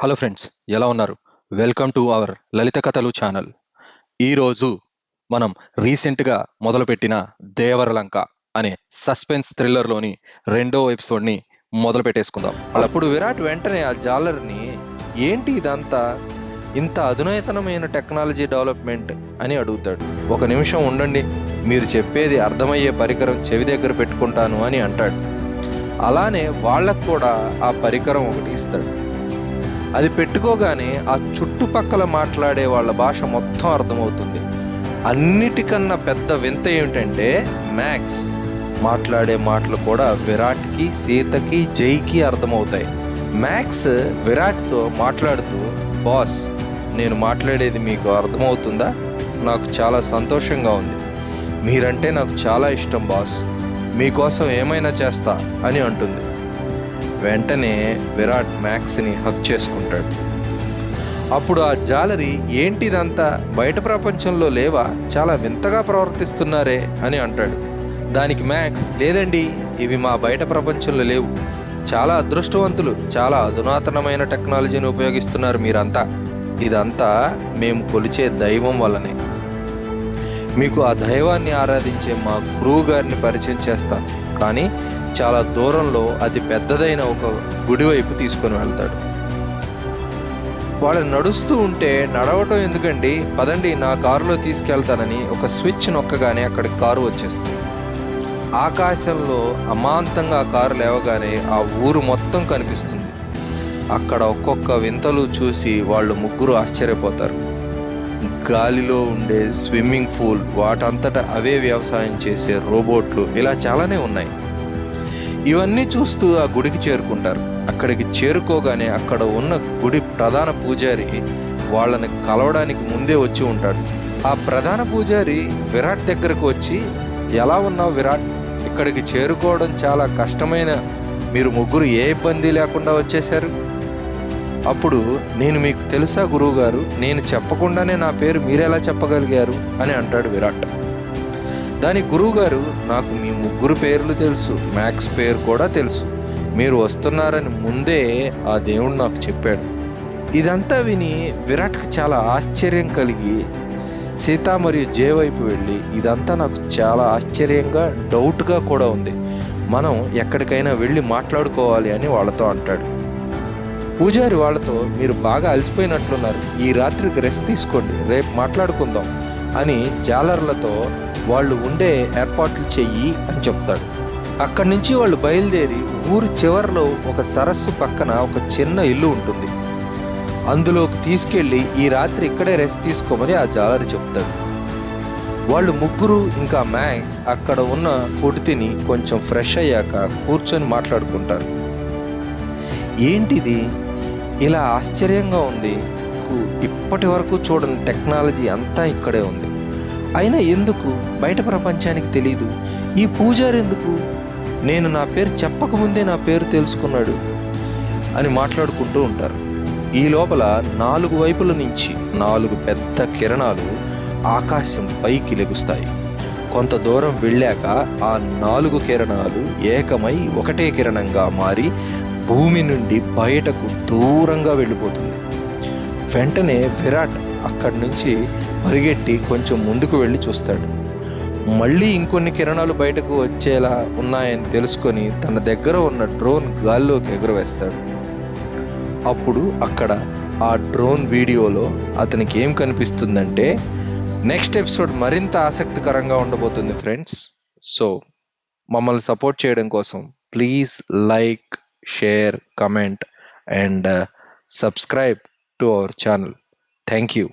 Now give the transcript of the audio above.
Hello friends ఎలా ఉన్నారు? Welcome to our లలిత కథలు ఛానల్. ఈరోజు మనం రీసెంట్గా మొదలుపెట్టిన దేవరలంక అనే సస్పెన్స్ థ్రిల్లర్లోని రెండో ఎపిసోడ్ని మొదలు పెట్టేసుకుందాం అప్పుడు విరాట్ వెంటనే ఆ జాలర్ని ఏంటి ఇదంతా? ఇంత అధునాతనమైన టెక్నాలజీ డెవలప్మెంట్? అని అడుగుతాడు. ఒక నిమిషం ఉండండి మీరు చెప్పేది అర్థమయ్యే పరికరం చెవి దగ్గర పెట్టుకుంటాను అని అంటాడు. అలానే వాళ్ళకు కూడా ఆ పరికరం ఒకటి ఇస్తాడు. అది పెట్టుకోగానే ఆ చుట్టుపక్కల మాట్లాడే వాళ్ళ భాష మొత్తం అర్థమవుతుంది. అన్నిటికన్నా పెద్ద వింత ఏమిటంటే మ్యాక్స్ మాట్లాడే మాటలు కూడా విరాట్కి సీతకి జైకి అర్థమవుతాయి. మ్యాక్స్ విరాట్తో మాట్లాడుతూ బాస్ నేను మాట్లాడేది మీకు అర్థమవుతుందా? నాకు చాలా సంతోషంగా ఉంది. మీరంటే నాకు చాలా ఇష్టం బాస్. మీకోసం ఏమైనా చేస్తా అని అంటుంది. వెంటనే విరాట్ మ్యాక్స్ని హక్ చేసుకుంటాడు. అప్పుడు ఆ జాలరి ఏంటిదంతా బయట ప్రపంచంలో లేవా? చాలా వింతగా ప్రవర్తిస్తున్నారే అని అంటాడు. దానికి మ్యాక్స్ లేదండి ఇవి మా బయట ప్రపంచంలో లేవు. చాలా అదృష్టవంతులు చాలా అధునాతనమైన టెక్నాలజీని ఉపయోగిస్తున్నారు మీరంతా. ఇదంతా మేము కొలిచే దైవం వల్లనే. మీకు ఆ దైవాన్ని ఆరాధించే మా గురువు గారిని పరిచయం చేస్తాను. కానీ చాలా దూరంలో అతి పెద్దదైన ఒక గుడి వైపు తీసుకొని వెళ్తాడు. వాళ్ళు నడుస్తూ ఉంటే నడవటం ఎందుకండి? పదండి నా కారులో తీసుకెళ్తానని ఒక స్విచ్ నొక్కగానే అక్కడ కారు వచ్చేస్తుంది. ఆకాశంలో అమాంతంగా కారు లేవగానే ఆ ఊరు మొత్తం కనిపిస్తుంది. అక్కడ ఒక్కొక్క వింతలు చూసి వాళ్ళు ముగ్గురు ఆశ్చర్యపోతారు. గాలిలో ఉండే స్విమ్మింగ్ పూల్ వాటంతట అవే వ్యవసాయం చేసే రోబోట్లు ఇలా చాలానే ఉన్నాయి. ఇవన్నీ చూస్తూ ఆ గుడికి చేరుకుంటారు. అక్కడికి చేరుకోగానే అక్కడ ఉన్న గుడి ప్రధాన పూజారి వాళ్ళని కలవడానికి ముందే వచ్చి ఉంటాడు. ఆ ప్రధాన పూజారి విరాట్ దగ్గరకు వచ్చి ఎలా ఉన్నావు విరాట్? ఇక్కడికి చేరుకోవడం చాలా కష్టమైన మీరు ముగ్గురు ఏ ఇబ్బంది లేకుండా వచ్చేశారు? అప్పుడు నేను మీకు తెలుసా గురువుగారు నేను చెప్పకుండానే నా పేరు మీరెలా చెప్పగలిగారు? అని అంటాడు విరాట్. దాని గురువుగారు నాకు మీ ముగ్గురు పేర్లు తెలుసు మ్యాక్స్ పేరు కూడా తెలుసు. మీరు వస్తున్నారని ముందే ఆ దేవుడు నాకు చెప్పాడు. ఇదంతా విని విరాట్కి చాలా ఆశ్చర్యం కలిగి సీత మరియు జే వైపు వెళ్ళి ఇదంతా నాకు చాలా ఆశ్చర్యంగా డౌట్గా కూడా ఉంది. మనం ఎక్కడికైనా వెళ్ళి మాట్లాడుకోవాలి అని వాళ్ళతో అంటాడు. పూజారి వాళ్ళతో మీరు బాగా అలసిపోయినట్లున్నారు. ఈ రాత్రికి రెస్ట్ తీసుకోండి రేపు మాట్లాడుకుందాం అని జాలర్లతో వాళ్ళు ఉండే ఏర్పాట్లు చెయ్యి అని చెప్తాడు. అక్కడి నుంచి వాళ్ళు బయలుదేరి ఊరు చివరిలో ఒక సరస్సు పక్కన ఒక చిన్న ఇల్లు ఉంటుంది. అందులోకి తీసుకెళ్ళి ఈ రాత్రి ఇక్కడే రెస్ట్ తీసుకోమని ఆ జాలరి చెప్తాడు. వాళ్ళు ముగ్గురు ఇంకా మ్యాక్స్ అక్కడ ఉన్న ఫుడ్ తిని కొంచెం ఫ్రెష్ అయ్యాక కూర్చొని మాట్లాడుకుంటారు. ఏంటిది? ఇలా ఆశ్చర్యంగా ఉంది. ఇప్పటి వరకు చూడని టెక్నాలజీ అంతా ఇక్కడే ఉంది. అయినా ఎందుకు? బయట ప్రపంచానికి తెలియదు ఈ పూజారి ఎందుకు? నేను నా పేరు చెప్పకముందే నా పేరు తెలుసుకున్నాడు అని మాట్లాడుకుంటూ ఉంటారు. ఈ లోపల నాలుగు వైపుల నుంచి నాలుగు పెద్ద కిరణాలు ఆకాశం పైకి లెగుస్తాయి. కొంత దూరం వెళ్ళాక ఆ నాలుగు కిరణాలు ఏకమై ఒకటే కిరణంగా మారి భూమి నుండి బయటకు దూరంగా వెళ్ళిపోతుంది. వెంటనే విరాట్ అక్కడి నుంచి పరిగెట్టి కొంచెం ముందుకు వెళ్ళి చూస్తాడు. మళ్ళీ ఇంకొన్ని కిరణాలు బయటకు వచ్చేలా ఉన్నాయని తెలుసుకొని తన దగ్గర ఉన్న డ్రోన్ గాల్లోకి ఎగురవేస్తాడు. అప్పుడు అక్కడ ఆ డ్రోన్ వీడియోలో అతనికి ఏం కనిపిస్తుందంటే నెక్స్ట్ ఎపిసోడ్ మరింత ఆసక్తికరంగా ఉండబోతుంది ఫ్రెండ్స్. సో మమ్మల్ని సపోర్ట్ చేయడం కోసం please like share comment and subscribe to our channel. Thank you.